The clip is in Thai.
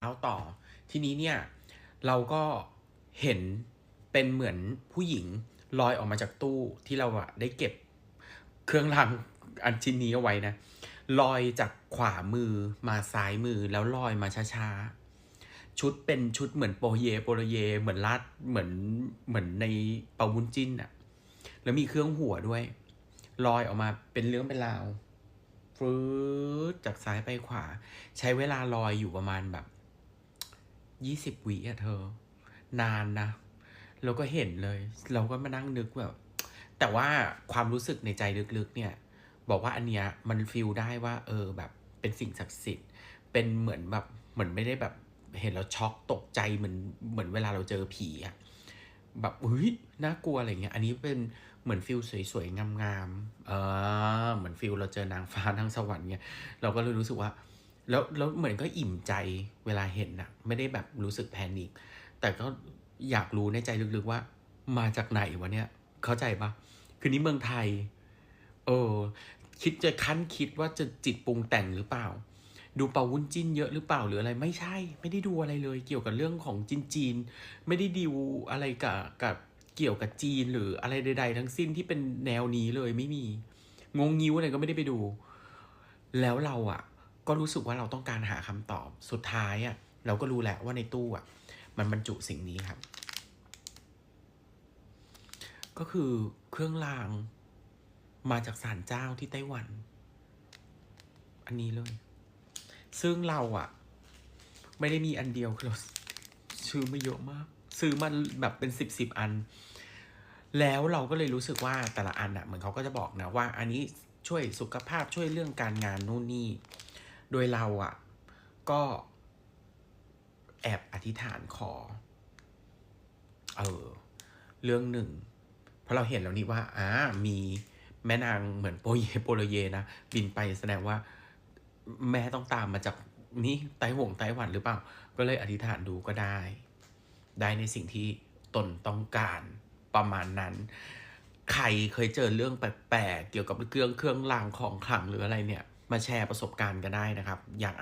เอาต่อ ทีนี้เนี่ยเราก็เห็นเป็นเหมือนผู้หญิงลอยออกมาจากตู้ที่เราอะได้เก็บเครื่องรางอันชิ้นนี้เอาไว้นะลอยจากขวามือมาซ้ายมือแล้วลอยมาช้าๆ ชุดเป็นชุดเหมือนโปรเยโปรเย เหมือนลาดเหมือนเหมือนในเปาวุ้นจิ้นอะแล้วมีเครื่องหัวด้วยลอยออกมาเป็นเรื่องเป็นราวฟืดจากซ้ายไปขวา ใช้เวลาลอยอยู่ประมาณแบบ ยี่สิบวิอะเธอ นานนะเราก็เห็นเลย เราก็มานั่งนึกแบบแต่ว่าความรู้สึกในใจลึกๆ เนี่ย บอกว่าอันเนี้ยมันฟีลได้ว่า เออแบบเป็นสิ่งศักดิ์สิทธิ์ เป็นเหมือนแบบเหมือนไม่ได้แบบเห็นแล้วช็อกตกใจเหมือนเหมือนเวลาเราเจอผีอะแบบเฮ้ยน่ากลัวอะไรเงี้ย อันนี้เป็นเหมือนฟิลสวยๆงามๆเออเหมือนฟิลเราเจอนางฟ้านางสวรรค์เงี้ยเราก็เลยรู้สึกว่า แล้วแล้วเหมือนก็อิ่มใจเวลาเห็นนะไม่ได้แบบรู้สึกแพนิคแต่ก็อยากรู้ในใจลึกๆว่า มาจากไหนวะเนี่ย เข้าใจปะคือนี้เมืองไทย เออ คิดจะคั้นคิดว่าจะจิตปรุงแต่งหรือเปล่า ดูเปาวุ้นจิ้นเยอะหรือเปล่าหรืออะไรไม่ใช่ ไม่ได้ดูอะไรเลย เกี่ยวกับเรื่องของจีนจีนๆไม่ได้ดิวอะไรกับกับเกี่ยวกับจีนหรืออะไรใด ๆ ทั้งสิ้นที่เป็นแนวนี้เลยไม่มี งงงิ้วอะไรก็ไม่ได้ไปดู แล้วเราอะ ก็รู้สึกว่าเราต้องการหาคำตอบสุดท้ายอะเราก็รู้แหละว่าในตู้อะ มันบรรจุสิ่งนี้ครับ ก็คือเครื่องรางมาจากศาลเจ้าที่ไต้หวัน อันนี้เลย ซึ่งเราอะ ไม่ได้มีอันเดียวคือเราซื้อมาเยอะมาก ซื้อมาแบบเป็นสิบสิบอัน แล้วเราก็เลยรู้สึกว่าแต่ละอันอะเหมือนเขาก็จะบอกนะว่า อันนี้ช่วยสุขภาพช่วยเรื่องการงานนู่นนี่ โดยเราอะ ก็แอบอธิษฐานขอ เออ เรื่องหนึ่ง เพราะเราเห็นแล้วนี่ว่าอ่ามีแม่นางเหมือนโปเยโปโลเยนะ บินไปแสดงว่า แม่ต้องตามมาจากนี่ไต้หวงไต้หวันหรือเปล่า ก็เลยอธิษฐานดูก็ได้ ได้ในสิ่งที่ตนต้องการประมาณนั้น ใครเคยเจอเรื่องแปลกๆเกี่ยวกับเครื่องเครื่องรางของขลังหรืออะไรเนี่ย มาแชร์ประสบการณ์กันได้นะครับ อย่าง